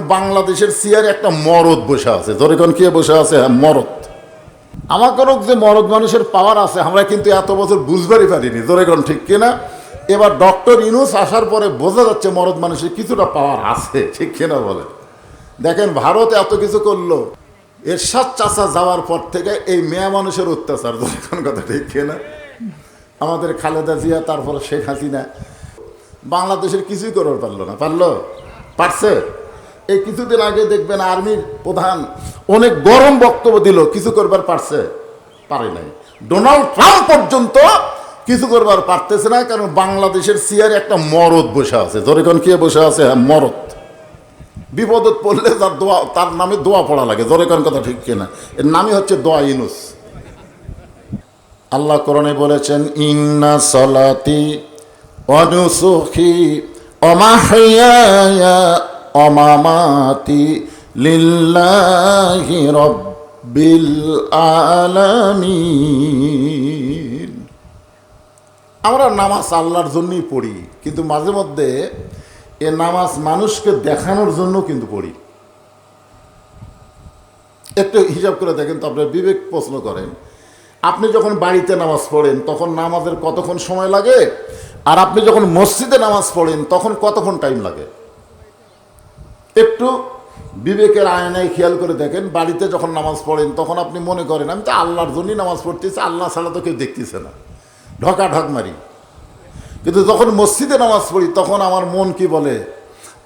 বাংলাদেশের সিয়ারে একটা মরদ বসে আছে। যখন কে বসে আছে? হ্যাঁ মরদ। আমার কোনো যে মরদ মানুষের পাওয়ার আছে, আমরা কিন্তু এত বছর বুঝবারই পারিনি। জোরেগন ঠিক কিনা? এবার ডক্টর ইনুস আসার পরে বোঝা যাচ্ছে মরদ মানুষের কিছুটা পাওয়ার আছে, ঠিক কিনা বলে। দেখেন, ভারত এত কিছু করল। এরশাদ চাষা যাওয়ার পর থেকে এই মেয়া মানুষের অত্যাচার জোরেগন কথা ঠিক কিনা? আমাদের খালেদা জিয়া, তারপরে শেখ হাসিনা। বাংলাদেশের কিছুই করতে পারল না। পারল? পারছে? এই কিছুদিন আগে দেখবেন আর্মির প্রধান অনেক গরম বক্তব্য দিল, কিছু করবার পারছে? পারে নাই। ডোনাল্ড ট্রাম্প পর্যন্ত কিছু করবার পারতেছে না, কারণ বাংলাদেশের সিয়ারে একটা মরদ বসে আছে। জোরেখন কে বসে আছে? হ্যাঁ মরদ। বিপদত পড়লে তার দোয়া, তার নামে দোয়া পড়া লাগে। জোরেখন কথা ঠিক কিনা? এর নামই হচ্ছে দোয়া ইনুস। আল্লাহ কোরআনে বলেছেন, ইন্না সলাতি অনুসুখি অমাহিয়া অমামাতি লিল্লাহি রব্বিল আলামিন। আমরা নামাজ আল্লাহর জন্যই পড়ি, কিন্তু মাঝে মধ্যে এ নামাজ মানুষকে দেখানোর জন্য কিন্তু পড়ি। একটু হিসাব করে দেখেন তো আপনার বিবেক প্রশ্ন করেন। আপনি যখন বাড়িতে নামাজ পড়েন, তখন নামাজের কতক্ষণ সময় লাগে? আর আপনি যখন মসজিদে নামাজ পড়েন, তখন কতক্ষণ টাইম লাগে? একটু বিবেকের আয়নায় খেয়াল করে দেখেন, বাড়িতে যখন নামাজ পড়েন, তখন আপনি মনে করেন, আমি তো আল্লাহর জন্যই নামাজ পড়তেছি, আল্লাহ ছাড়া তো কেউ দেখতেছে না। ঢকা ঢক মারি। কিন্তু যখন মসজিদে নামাজ পড়ি, তখন আমার মন কি বলে?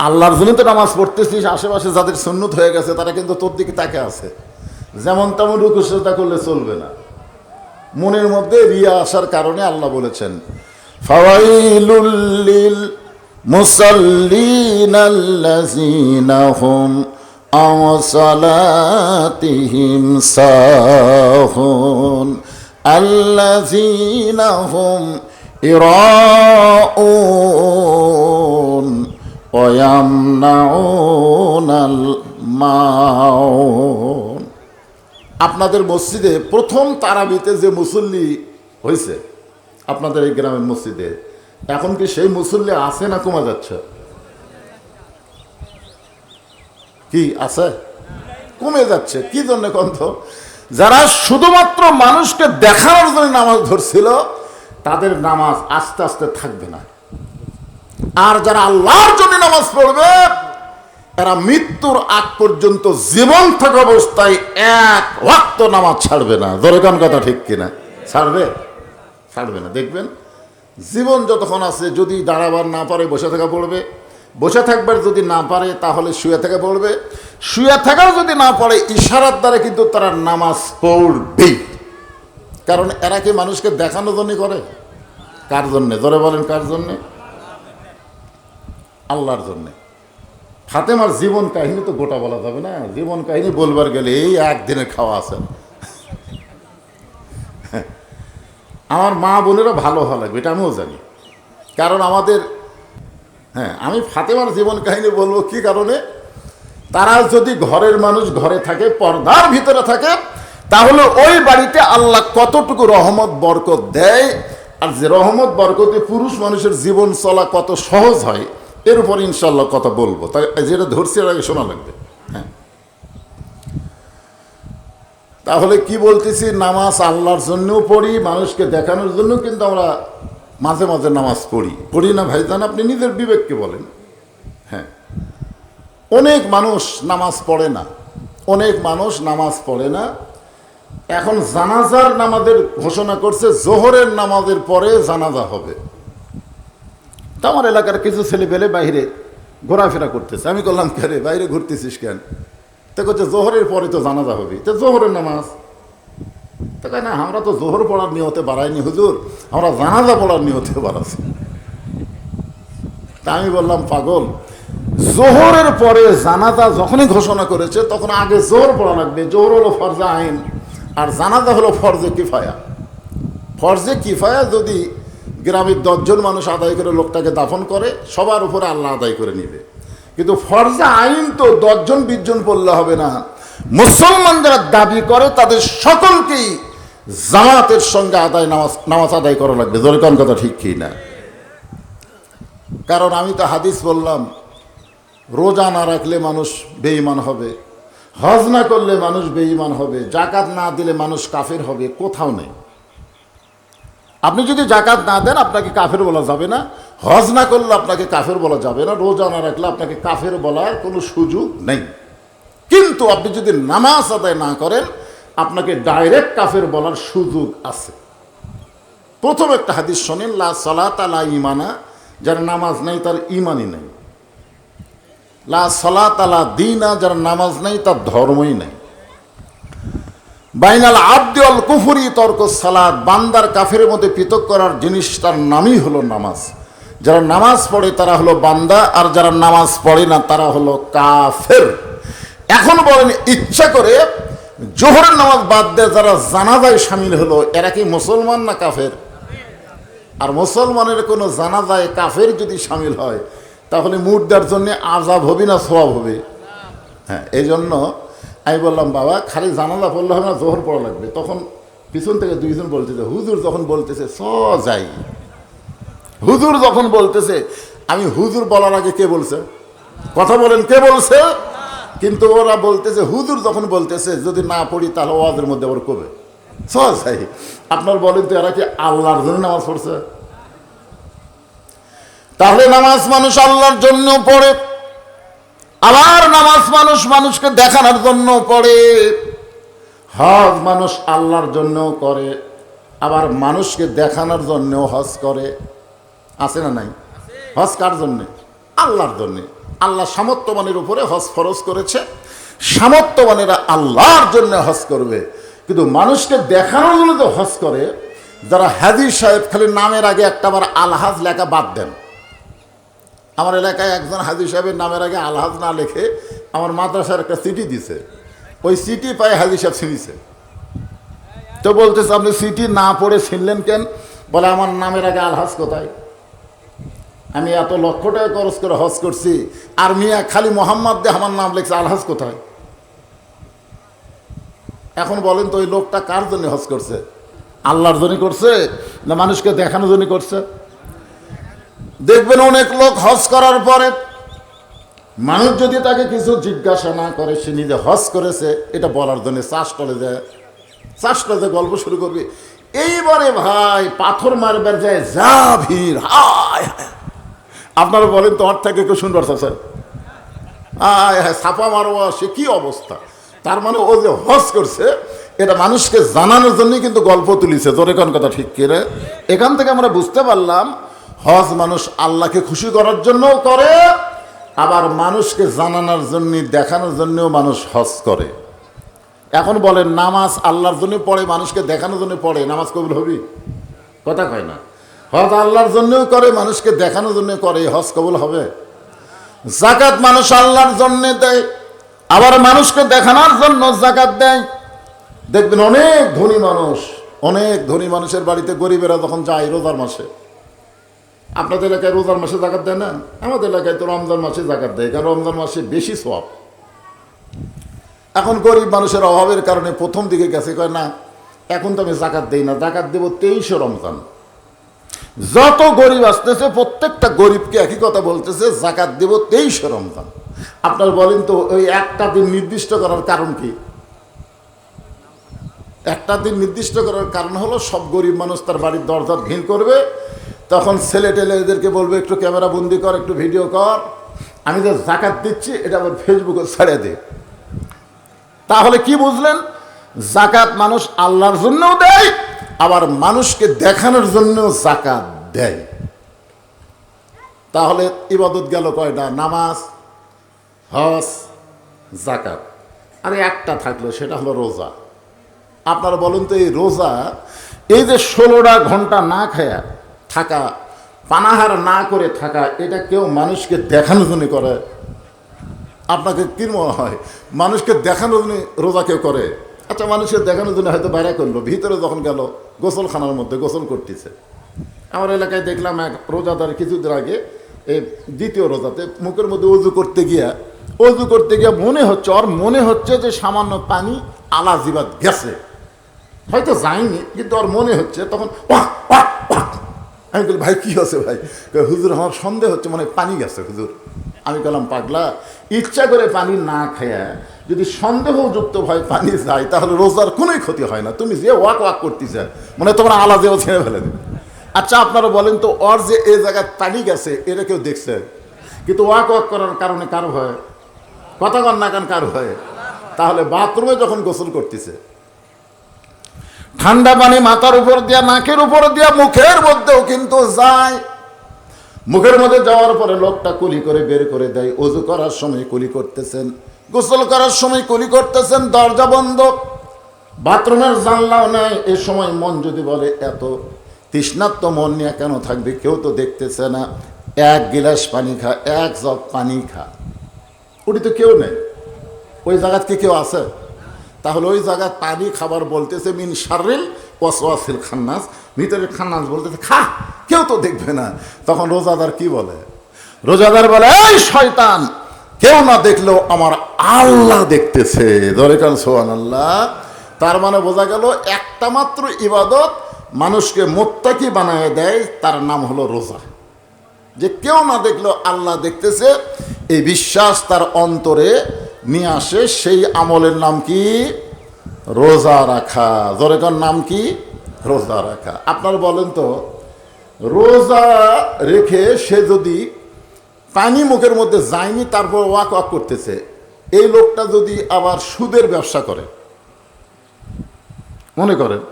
আল্লাহর জন্য তো নামাজ পড়তেছিস, আশেপাশে যাদের সুন্নত হয়ে গেছে, তারা কিন্তু তোর দিকে তাকে আছে। যেমন তেমন রুকুসেটা করলে চলবে না। মনের মধ্যে রিয়া আসার কারণে আল্লাহ বলেছেন ফাওয়াইলুল্লিল মুসাল্লিন আল্লাযীনা হুম আন সালাতিহিম সাহুন। আল্লাযীনা হুম ইরাউন ওয়ামনাউনাল মাউন। আপনাদের মসজিদে প্রথম তারাবিতে যে মুসল্লি হয়েছে আপনাদের এই গ্রামের মসজিদে এখন কি সেই মুসল্লি আছে না কমা যাচ্ছে? কি আছে? কমে যাচ্ছে, কি জন্য কন্থ যারা শুধুমাত্র মানুষকে দেখানোর জন্য নামাজ ধরছিল, তাদের নামাজ আস্তে আস্তে থাকবে না। আর যারা আল্লাহর জন্য নামাজ পড়বে, এরা মৃত্যুর আগ পর্যন্ত জীবন থাকা অবস্থায় এক ওয়াক্ত নামাজ ছাড়বে না। দরকান কথা ঠিক কিনা? ছাড়বে? ছাড়বে না। দেখবেন জীবন যতক্ষণ আছে, যদি দাঁড়াবার না পারে, বসে থাকা পড়বে। বসে থাকবার যদি না পারে, তাহলে শুয়ে থাকা পড়বে। শুয়ে থাকাও যদি না পারে, ইশারার দ্বারা কিন্তু তারা নামাজ পড়বেই। কারণ এরা কি মানুষকে দেখানোর জন্য করে? কার জন্যে? ধরে বলেন কার জন্যে? আল্লাহর জন্যে। ফাতেমার জীবন কাহিনী তো গোটা বলা যাবে না। জীবন কাহিনী বলবার গেলে এই একদিনের খাওয়া আছে। আমার মা বোনেরা ভালো হওয়া লাগবে, এটা আমিও জানি। কারণ আমাদের হ্যাঁ আমি ফাতেমার জীবন কাহিনী বলব কি কারণে? তারা যদি ঘরের মানুষ ঘরে থাকে, পর্দার ভিতরে থাকে, তাহলে ওই বাড়িতে আল্লাহ কতটুকু রহমত, বরকত দেয়, আর যে রহমত, বরকতে পুরুষ মানুষের জীবন চলা কত সহজ হয়, এর উপর ইনশাল্লাহ কথা বলব। তাই যেটা ধরছি, এর আগে শোনা লাগবে হ্যাঁ তাহলে কি বলতেছি? নামাজ আল্লাহর জন্যও পড়ি, মানুষকে দেখানোর জন্য কিন্তু আমরা মাঝে মাঝে নামাজ পড়ি। পড়ি না ভাইজান আপনি নিজের বিবেককে বলেন। হ্যাঁ। অনেক মানুষ নামাজ পড়ে না। অনেক মানুষ নামাজ পড়ে না। এখন জানাজার নামাজের ঘোষণা করছে, জোহরের নামাজের পরে জানাজা হবে। তা আমার এলাকার কিছু ছেলে পেলে বাইরে ঘোরাফেরা করতেছে। আমি করলাম কে বাইরে ঘুরতেছিস কেন? তো করছে জোহরের পরে তো জানাজা হবে। তো জোহরের নামাজ। তো না, আমরা তো জোহর পড়ার নিয়তে বাড়াইনি, হুজুর। আমরা জানাজা পড়ার নিয়তে বাড়াচ্ছি তা আমি বললাম, পাগল, জোহরের পরে জানাজা যখনই ঘোষণা করেছে, তখন আগে জোহর পড়া লাগবে। জোহর হলো ফরজা আইন, আর জানাজা হলো ফরজে কিফায়া। ফরজে কিফায়া যদি গ্রামের দশজন মানুষ আদায় করে, লোকটাকে দাফন করে, সবার উপরে আল্লাহ আদায় করে নিবে। কিন্তু ফরজা আইন তো দশজন, বিশজন পড়লে হবে না। মুসলমান যারা দাবি করে, তাদের সকলকেই জামাতের সঙ্গে আদায়, নামাজ নামাজ আদায় করা লাগবে। জরিকান কথা ঠিক কি না? কারণ আমি তো হাদিস বললাম, রোজা না রাখলে মানুষ বেঈমান হবে, হজ না করলে মানুষ বেঈমান হবে জাকাত না দিলে মানুষ কাফের হবে, কোথাও নেই। আপনি যদি জাকাত না দেন, আপনাকে কাফের বলা যাবে না। হজ না করলে আপনাকে কাফের বলা যাবে না, রোজা না রাখলে আপনাকে কাফের বলার কোনো সুযোগ নেই। কিন্তু আপনি যদি নামাজ আদায় না করেন, আপনাকে ডাইরেক্ট কাফের বলার সুযোগ আছে। প্রথম একটা হাদিস শোনেন, লা সলাত লা ইমানা যার নামাজ নেই তার ইমানই নেই। লা সলাত লা দিনা, যার নামাজ নেই তার ধর্মই নেই। বাইনাল আব্দি কুফুরি, তর্ক সালাদ বান্দার কাফের মধ্যে পৃথক করার জিনিস তার নামই হলো নামাজ। যারা নামাজ পড়ে তারা হলো বান্দা, আর যারা নামাজ পড়ে না তারা হলো কাফের। এখন বলেন, ইচ্ছা করে জোহরের নামাজ বাদ দিয়ে যারা জানাজায় সামিল হলো, এরা কি মুসলমান না কাফের? আর মুসলমানের কোনো জানাজায় কাফের যদি সামিল হয়, তাহলে মুর্দার জন্য আজাব হবে না সবাব হবে? হ্যাঁ এই জন্য আমি বললাম, বাবা, খালি জানালা পড়লে হবে না, জোহর পড়া লাগবে। তখন পিছন থেকে দুইজন বলতেছে, হুজুর যখন বলতেছে, স যাই। হুজুর যখন বলতেছে, আমি হুজুর বলার আগে কে বলছে? কথা বলেন, কে বলছে? কিন্তু ওরা বলতেছে, হুজুর যখন বলতেছে, যদি না পড়ি তাহলে ওয়াজের মধ্যে আবার কবে? সহজ আপনার বলেন তো এরা কি আল্লাহর জন্য নামাজ পড়ছে? তাহলে নামাজ মানুষ আল্লাহর জন্য পড়ে। আবার নামাজ মানুষ মানুষকে দেখানোর জন্য পড়ে। হজ মানুষ আল্লাহর জন্য করে, আবার মানুষকে দেখানোর জন্যও হজ করে। আছে না নাই? হজ কার জন্যে? আল্লাহর জন্যে। আল্লাহ সামর্থ্যবানের উপরে হজ ফরজ করেছে। সামর্থ্যবানেরা আল্লাহর জন্য হজ করবে। কিন্তু মানুষকে দেখানোর জন্য যে হজ করে। যারা হাজির সাহেব, খালি নামের আগে একটা বার আলহাজ লেখা বাদ দেন। আমার এলাকায় একজন হাজির সাহেবের নামের আগে আলহাজ না লিখে আমার মাদ্রাসার একটা সিটি দিছে। ওই সিটি পায়ে হাজির সাহেব ছিনিছে তো বলতেছে, আপনি সিটি না পড়ে ছিনলেন কেন? বলে, আমার নামের আগে আলহাজ কোথায়? আমি এত লক্ষ টাকা খরচ করে হজ করছি। আর মিয়া খালি মোহাম্মদ দিয়ে আমার নাম লিখছে, আলহাজ কোথায়? এখন বলেন তো ওই লোকটা কার জন্য হজ করছে? আল্লাহর জন্য করছে না মানুষকে দেখানোর জন্য করছে? দেখবেন অনেক লোক হজ করার পরে মানুষ যদি তাকে কিছু জিজ্ঞাসা না করে, সে নিজে হজ করেছে, এটা বলার জন্য চাষ করে যায়। চাষ করে যে গল্প শুরু করবে। এইবারে ভাই পাথর মারবার যায়, যা ভিড় হায় হায়। আপনারা বলেন তো ওর থেকে কেউ শুনবার স্যার হ্যাঁ ছাপা মারোয়া, সে কি অবস্থা? তার মানে ও যে হজ করছে, এটা মানুষকে জানানোর জন্যই কিন্তু গল্প তুলিছে। তোর এখন কথা ঠিক কিরে এখান থেকে আমরা বুঝতে পারলাম হজ মানুষ আল্লাহকে খুশি করার জন্যও করে, আবার মানুষকে জানানোর জন্য দেখানোর জন্যও মানুষ হজ করে। এখন বলেন, নামাজ আল্লাহর জন্য পড়ে, মানুষকে দেখানোর জন্য পড়ে। নামাজ কবুল হবি? কথা কয় না। হজ আল্লাহর জন্যও করে, মানুষকে দেখানোর জন্য করে হজ কবুল হবে। জাকাত মানুষ আল্লাহর জন্য দেয়, আবার মানুষকে দেখানোর জন্য জাকাত দেয়। দেখবেন অনেক ধনী মানুষ, অনেক ধনী মানুষের বাড়িতে গরিবেরা যখন যায় রোজার মাসে। আপনাদের এলাকায় রোজার মাসে জাকাত দেয় না? আমাদের এলাকায় তো রমজান মাসে জাকাত দেয়, কারণ রমজান মাসে বেশি সব এখন গরিব মানুষের অভাবের কারণে প্রথম দিকে গেছে, কয় না, এখন তো আমি জাকাত দেই না, জাকাত দেবো তেইশে রমজান। যত গরিব আসতেছে, প্রত্যেকটা গরিবকে একই কথা বলতেছে জাকাত দেব তেইশে রমজান। আপনার বলেন তো, ওই একটা দিন নির্দিষ্ট করার কারণ কি? একটা দিন নির্দিষ্ট করার কারণ হলো, সব গরিব মানুষ তার বাড়ির দরজা ভিড় করবে, তখন ছেলে টেলে এদেরকে বলবে, একটু ক্যামেরা বন্দি কর, একটু ভিডিও কর। আমি যে জাকাত দিচ্ছি, এটা আবার ফেসবুকে ছেড়ে দে। তাহলে কি বুঝলেন? জাকাত মানুষ আল্লাহর জন্যও দেয় আবার মানুষকে দেখানোর জন্যও জাকাত দেয়। তাহলে ইবাদত গেল কয়টা নামাজ, হজ জাকাত আরে একটা থাকল, সেটা হলো রোজা। আপনারা বলুন তো, এই রোজা, এই যে ষোলোটা ঘণ্টা না খায়া, থাকা, পানাহার না করে থাকা, এটা কেউ মানুষকে দেখানোর জন্য করে? আপনাকে কি মনে হয়? মানুষকে দেখানোর জন্য রোজা কেউ করে? আচ্ছা মানুষের দেখানোর জন্য হয়তো বাইরে করল। ভিতরে যখন গেল, গোসলখানার মধ্যে গোসল করতেছে। আমার এলাকায় দেখলাম এক রোজাদার কিছুদিন আগে এই দ্বিতীয় রোজাতে মুখের মধ্যে উজু করতে গিয়া উজু করতে গিয়া মনে হচ্ছে, ওর মনে হচ্ছে যে সামান্য পানি আলা জিবাদ গেছে। হয়তো যায়নি, কিন্তু ওর মনে হচ্ছে, তখন। আমি বলি, ভাই, কি আছে ভাই? হুজুর, আমার সন্দেহ হচ্ছে মানে পানি গেছে, হুজুর। আমি বললাম, পাগলা, ইচ্ছা করে পানি না খেয়ে যদি সন্দেহযুক্ত ভয় পানি যায়, তাহলে রোজার কোনোই ক্ষতি হয় না। তুমি যে ওয়াক ওয়াক করতেছে মানে তোমরা আলাদেও ছেড়ে ফেলে দেবে। আচ্ছা আপনারা বলেন তো, ওর যে এই জায়গায় পানি গেছে এটা কেউ দেখছে? কিন্তু ওয়াক ওয়াক করার কারণে কারও হয়? কথা কন না কেন কারও হয়? তাহলে বাথরুমে যখন গোসল করতেছে, ঠান্ডা পানি মাথার উপর দিয়া, নাকের উপর দিয়া, মুখের মধ্যেও কিন্তু যায়। মুখের মধ্যে যাওয়ার পরে লোকটা কুলি করে বের করে দেয়, অজু করার সময় কুলি করতেছেন। গোসল করার সময় কুলি করতেছেন, দরজা বন্ধ। বাথরুমের জানলাও নেই। এ সময় মন যদি বলে, এত তৃষ্ণাত্ম মন নিয়ে কেন থাকবে? কেউ তো দেখতেছে না। এক গিলাস পানি খা, এক জগ পানি খা। ওটি তো কেউ নেই। ওই জায়গাতে কি কেউ আছে? তাহলে ওই জায়গায় পানি খাবার বলতেছে, মিন শারিল ওয়াসওয়াসিল খান্নাস। ভিতরের খান্নাস বলতেছে, খা, কেউ তো দেখবে না। তখন রোজাদার কি বলে? রোজাদার বলে, এই শয়তান কেউ না দেখলেও আমার আল্লাহ দেখতেছে। ধরে কান সোহান আল্লাহ তার মানে বোঝা গেল একটা মাত্র ইবাদত মানুষকে মোত্তাকি বানায় দেয়, তার নাম হলো রোজা। যে কেউ না দেখলেও আল্লাহ দেখতেছে, এই বিশ্বাস তার অন্তরে নিয়ে আসে, সেই আমলের নাম কি? রোজা রাখা। জোরেকার নাম কি? রোজা রাখা। আপনার বলেন তো, রোজা রেখে সে যদি পানি মুখের মধ্যে যায়নি, তারপর ওয়াক ওয়াক করতেছে। এই লোকটা যদি আবার সুদের ব্যবসা করে, মনে করেন,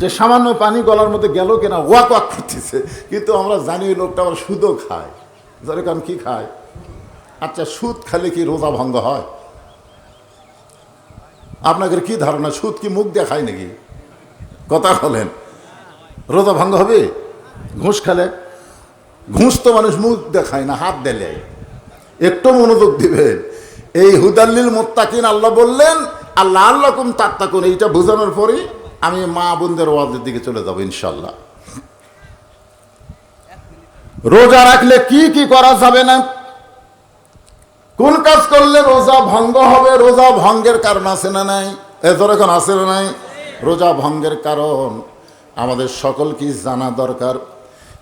যে সামান্য পানি গলার মধ্যে গেল কিনা, ওয়াক ওয়াক করতেছে, কিন্তু আমরা জানি ওই লোকটা আবার সুদও খায়। যারা কারণ কি খায়? আচ্ছা সুদ খালে কি রোজা ভঙ্গ হয়? আপনাদের কি ধারণা, সুদ কি মুখ দেখায় নাকি? কথা বলেন। রোজা ভঙ্গ হবে? ঘুষ খেলে? ঘুষ তো মানুষ মুখ দেখায় না, হাত দেলে। একটু মনোযোগ দিবেন। এই হুদাল্লিল মোত্তাকিন আল্লাহ বললেন, আল্লাহ আল্লাহ কুম তাত্তাকুন। এইটা বোঝানোর পরেই আমি মা বোনদের ওয়াজের দিকে চলে যাব ইনশাল্লাহ রোজা রাখলে কি কি করা যাবে না? কোন কাজ করলে রোজা ভঙ্গ হবে? রোজা ভঙ্গের কারণ আছে না নাই? এজর এখন আছে না নাই? রোজা ভঙ্গের কারণ আমাদের সকল কি জানা দরকার।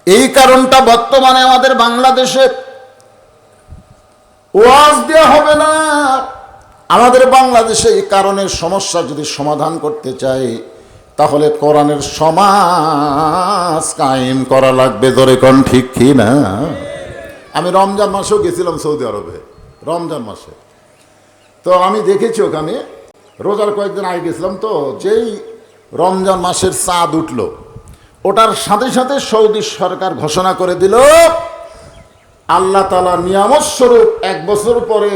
এই কারণটা বর্তমানে আমাদের বাংলাদেশে ওয়াজ দেওয়া হবে না। আমাদের বাংলাদেশে এই কারণের সমস্যা যদি সমাধান করতে চাই, তাহলে কোরআনের সমাজ কায়েম করা লাগবে। ধরে কোন ঠিক কি না? আমি রমজান মাসেও গেছিলাম সৌদি আরবে, রমজান মাসে। তো আমি দেখেছি ওখানে, রোজার কয়েকদিন আগে গেছিলাম, তো যেই রমজান মাসের চাঁদ উঠল ওটার সাথে সাথে সৌদি সরকার ঘোষণা করে দিল, আল্লাহ তালা নিয়ামত স্বরূপ এক বছর পরে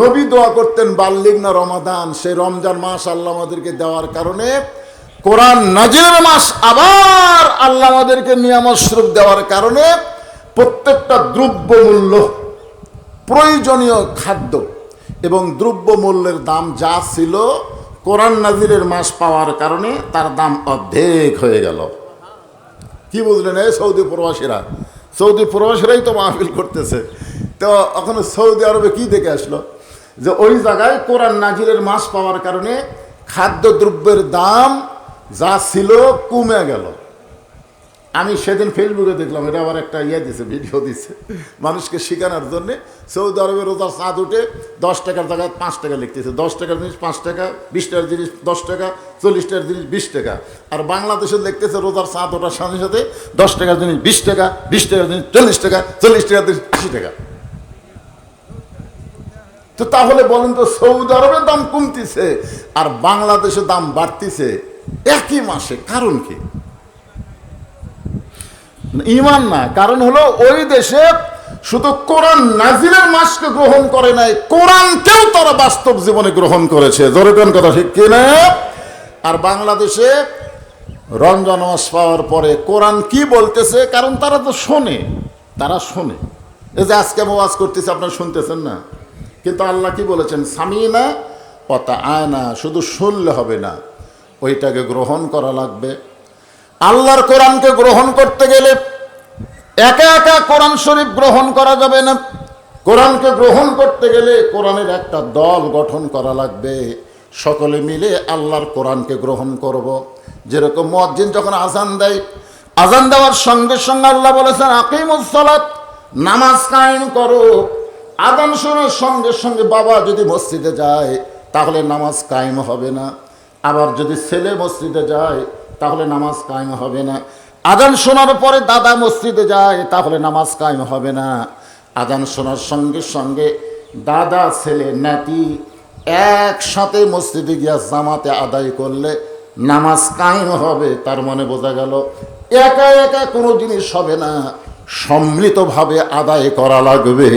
নবী দোয়া করতেন বাল্লিক না রমাদান সেই রমজান মাস আল্লাহ আমাদেরকে দেওয়ার কারণে কোরআন নাজিরের মাস আবার আল্লাহ আমাদেরকে নিয়ামত স্বরূপ দেওয়ার কারণে প্রত্যেকটা দ্রব্য মূল্য প্রয়োজনীয় খাদ্য এবং দ্রব্য মূল্যের দাম যা ছিল কোরআন নাজিরের মাস পাওয়ার কারণে তার দাম অর্ধেক হয়ে গেল। কি বুঝলেন এই সৌদি প্রবাসীরা? সৌদি প্রবাসীরাই তো মাহফিল করতেছে। তো এখন সৌদি আরবে কি দেখে আসলো? যে ওই জায়গায় কোরআন নাজিরের মাছ পাওয়ার কারণে খাদ্যদ্রব্যের দাম যা ছিল কমে গেল। আমি সেদিন ফেসবুকে দেখলাম, এটা আবার একটা ইয়ে দিছে ভিডিও দিছে। মানুষকে শেখানোর জন্য সৌদি আরবে রোজার চাঁদ উঠে দশ টাকার জায়গায় পাঁচ টাকা লিখতেছে। দশ টাকার জিনিস পাঁচ টাকা, বিশ টাকার জিনিস দশ টাকা, চল্লিশ টাকার জিনিস বিশ টাকা। আর বাংলাদেশে লিখতেছে রোজার চাঁদ ওঠার সাথে সাথে দশ টাকার জিনিস বিশ টাকা, বিশ টাকার জিনিস চল্লিশ টাকা, চল্লিশ টাকার জিনিস আশি টাকা। তো তাহলে বলেন তো, সৌদি আরবের দাম কমতিছে আর বাংলাদেশের দাম বাড়তিছে একই মাসে, কারণ কি? ইমান না। কারণ হলো ওই দেশে শুধু কোরআন নাজিরের মাসকে গ্রহণ করে নাই, কোরআনকেও তারা বাস্তব জীবনে গ্রহণ করেছে। জরুরি কথা ঠিক কিনা? আর বাংলাদেশে রমজান মাস পাওয়ার পরে কোরআন কি বলতেছে? কারণ তারা তো শোনে, তারা শোনে। এই যে আজকে আমি ওয়াজ করতেছে, আপনারা শুনতেছেন না। কিন্তু আল্লাহ কি বলেছেন? সামিনা পতা আয়না শুধু শুনলে হবে না, ওইটাকে গ্রহণ করা লাগবে। আল্লাহর কোরআনকে গ্রহণ করতে গেলে একা একা কোরআন শরীফ গ্রহণ করা যাবে না। কোরআনকে গ্রহণ করতে গেলে কোরআনের একটা দল গঠন করা লাগবে। সকলে মিলে আল্লাহর কোরআনকে গ্রহণ করব। যেরকম মজ্জিন যখন আজান দেয় আজান দেওয়ার সঙ্গে সঙ্গে আল্লাহ বলেছেন আকিমুসলাত নামাজ কায়েম করো। আদান শোনার সঙ্গে সঙ্গে বাবা যদি মসজিদে যায়, তাহলে নামাজ কায়েম হবে না। আবার যদি ছেলে মসজিদে যায় তাহলে নামাজ কায়েম হবে না। আদান শোনার পরে দাদা মসজিদে যায়, তাহলে নামাজ কায়েম হবে না। আদান শোনার সঙ্গে সঙ্গে দাদা, ছেলে, নাতি একসাথে মসজিদে গিয়া জামাতে আদায় করলে নামাজ কায়েম হবে, তার মনে বোঝা গেল একা একা কোনো জিনিস হবে না। সম্মিলিতভাবে আদায় করা লাগবে।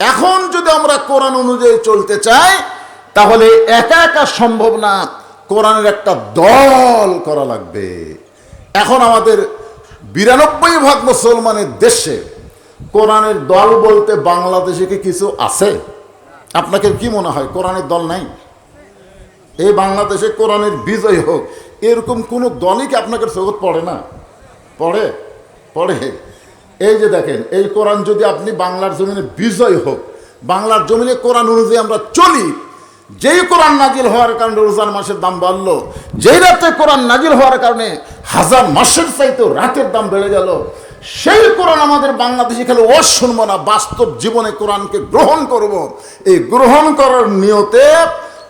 এখন যদি আমরা কোরআন অনুযায়ী চলতে চাই, তাহলে একা একা সম্ভব না। কোরআনের একটা দল করা লাগবে। এখন আমাদের বিরানব্বই ভাগ মুসলমানের দেশে কোরআনের দল বলতে বাংলাদেশে কি কিছু আছে? আপনাকে কি মনে হয়, কোরআনের দল নাই? এই বাংলাদেশে কোরআনের বিজয় হোক, এরকম কোনো দলই কি আপনাকে চোখত পড়ে না? পড়ে? পড়ে। এই যে দেখেন, এই কোরআন যদি আপনি বাংলার জমিনে বিজয় হোক, বাংলার জমিনে কোরআন অনুযায়ী আমরা চলি যেই কোরআন নাজিল হওয়ার কারণে রোজান মাসের দাম বাড়লো, যেই রাতে কোরআন নাজিল হওয়ার কারণে হাজার মাসের চাইতেও রাতের দাম বেড়ে গেল, সেই কোরআন আমাদের বাংলাদেশে খেলে ও শুনব না, বাস্তব জীবনে কোরআনকে গ্রহণ করব। এই গ্রহণ করার নিয়তে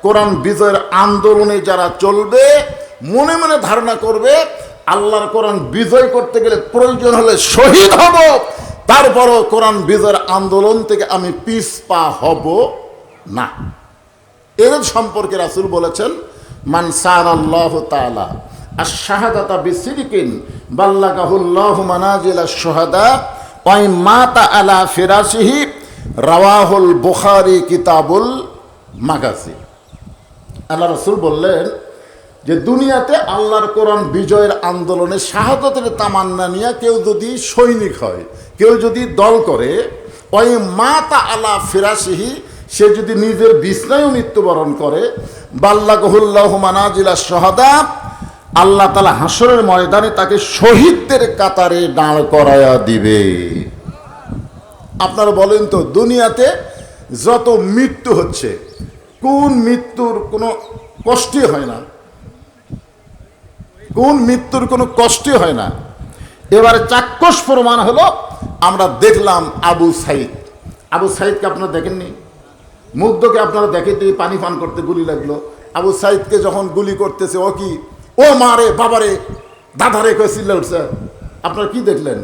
কোরআন বিজয়ের আন্দোলনে যারা চলবে, মনে মনে ধারণা করবে, আল্লাহর কোরআন বিজয় করতে গেলে প্রয়োজন হলে শহীদ হব। তারপরও কোরআন বিজয়ের আন্দোলন থেকে আমি পিস পা হব না। এর সম্পর্কে রাসুল বলেছেন, মান সার আল্লাহ তালা আর শাহাদাতা বিসিরিকিন বাল্লাকাহুল্লাহ মানাজিল সোহাদা ওয়াই মাতা আলা ফিরাসিহি রাওয়াহুল বুখারি কিতাবুল মাগাসি আল্লাহ রসুল বললেন যে, দুনিয়াতে আল্লাহর কোরআন বিজয়ের আন্দোলনে শাহাদতের তামান্না নিয়ে কেউ যদি সৈনিক হয়, কেউ যদি দল করে ওই মাতা আলা ফিরাসিহি সে যদি নিজের বিছনায়ও মৃত্যুবরণ করে, বাল্লাগহুল্লাহ মানাজিলা আল্লাহ তালা হাসরের ময়দানে তাকে শহীদদের কাতারে দাঁড় করায়া দিবে। আপনারা বলেন তো, দুনিয়াতে যত মৃত্যু হচ্ছে, কোন মৃত্যুর কোনো কষ্টই হয় না? কোন মৃত্যুর কোনো কষ্টই হয় না? এবারে চাক্ষুষ প্রমাণ হলো, আমরা দেখলাম আবু সাইদ। আবু সাইদকে আপনারা দেখেননি? মুগ্ধকে আপনারা দেখে দিয়ে পানি পান করতে গুলি লাগল। আবু সাইদকে যখন গুলি করতেছে, ও কি? ও মারে বাবারে দাদারে কয়ে উঠছে। আপনারা কি দেখলেন?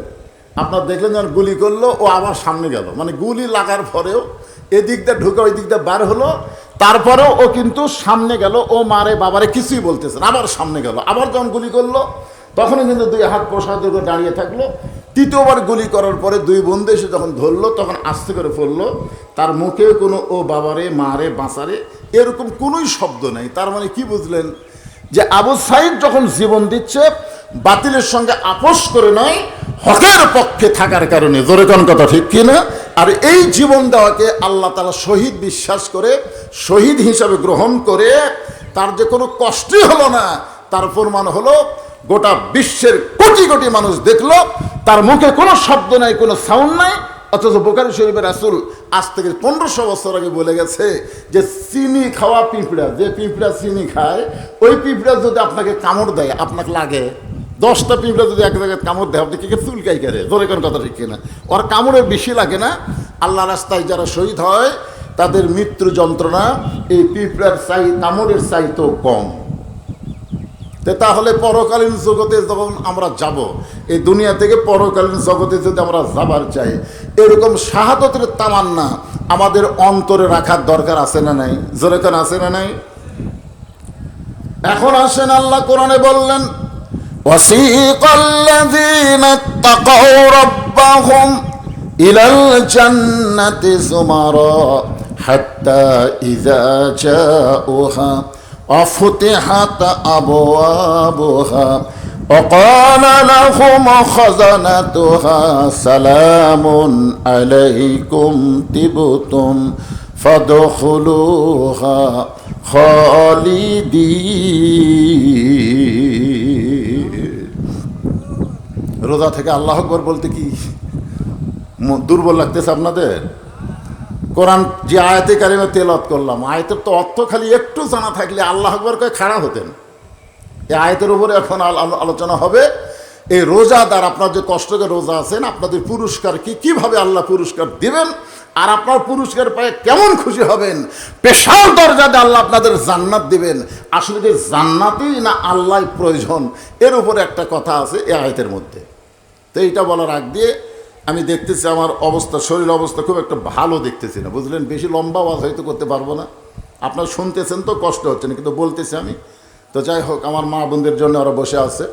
আপনারা দেখলেন যখন গুলি করল, ও আবার সামনে গেল। মানে গুলি লাগার পরেও এদিক দিয়ে ঢুকে ওই দিক দিয়ে বার হলো। তারপরেও ও কিন্তু সামনে গেল। ও মারে বাবারে কিছুই বলতেছে আবার সামনে গেল। আবার যখন গুলি করল তখনই কিন্তু দুই হাত প্রসাদ দাঁড়িয়ে থাকল। তৃতীয়বার গুলি করার পরে দুই বন্ধু এসে যখন ধরলো, তখন আস্তে করে পড়ল তার মুখে কোনো ও বাবারে, মারে, বাঁচারে, এরকম কোনোই শব্দ নেই। তার মানে কি বুঝলেন? যে আবু সাইদ যখন জীবন দিচ্ছে, বাতিলের সঙ্গে আপোষ করে নয় হকের পক্ষে থাকার কারণে। জোরে কোন কথা ঠিক কিনা? আর এই জীবন দেওয়াকে আল্লাহ তালা শহীদ বিশ্বাস করে, শহীদ হিসাবে গ্রহণ করে, তার যে কোনো কষ্টই হলো না, তার প্রমাণ হলো গোটা বিশ্বের কোটি কোটি মানুষ দেখল, তার মুখে কোনো শব্দ নাই, কোনো সাউন্ড নাই, অথচ বোকারি শরীফের রাসুল আজ থেকে পনেরোশো বছর আগে বলে গেছে যে, চিনি খাওয়া পিঁপড়া, যে পিঁপড়া চিনি খায়, ওই পিঁপড়া যদি আপনাকে কামড় দেয়, আপনাকে লাগে। দশটা পিঁপড়া যদি এক জায়গায় কামড় দেয়, আপনি কি চুলকাই করে জোরে কোন কথা ঠিক কিনা? ওর কামড়ে বেশি লাগে না। আল্লাহ রাস্তায় যারা শহীদ হয়, তাদের মৃত্যু যন্ত্রণা, এই পিঁপড়ার চাই, কামড়ের চাইতেও কম। তাহলে পরকালীন জগতে যখন আমরা যাব এই দুনিয়া থেকে পরকালীন জগতে যদি আমরা যাবার চাই এরকম শাহাদতের তামান্না আমাদের অন্তরে রাখার দরকার আছে না নাই যেরকম আছে না নাই এখন আসেন আল্লাহ কোরআনে বললেন وسيق الذين اتقوا ربهم إلى الجنة زمرا حتى إذا جاءوها وفتحت أبوابها وقال لهم خزنتها سلام عليكم تبتم فادخلوها خالدين রোজা থেকে আল্লাহ আকবর বলতে কি ম- দুর্বল লাগতেছে আপনাদের কোরআন যে আয়াতে কারিমে তেলত করলাম, আয়তের তো অর্থ খালি একটু জানা থাকলে আল্লাহ আকবর কয়ে খাড়া হতেন। এই আয়তের উপরে এখন আল- আল- আলোচনা হবে। এই রোজাদার আপনার যে কষ্ট করে রোজা আছেন, আপনাদের পুরস্কার কি, কীভাবে আল্লাহ পুরস্কার দিবেন, আর আপনার পুরস্কার পায়ে কেমন খুশি হবেন পেশাল দরজাতে আল্লাহ আপনাদের জান্নাত দিবেন। আসলে যে জান্নাতই না আল্লাহ প্রয়োজন, এর উপরে একটা কথা আছে এ আয়তের মধ্যে। তো এইটা বলার আগ দিয়ে আমি দেখতেছি আমার অবস্থা, শরীর অবস্থা খুব একটা ভালো দেখতেছি না, বুঝলেন? বেশি লম্বা আওয়াজ হয়তো করতে পারব না। আপনার শুনতেছেন তো, কষ্ট হচ্ছে না, কিন্তু বলতেছি আমি। তো যাই হোক, আমার মা বোনদের জন্য ওরা বসে আছে।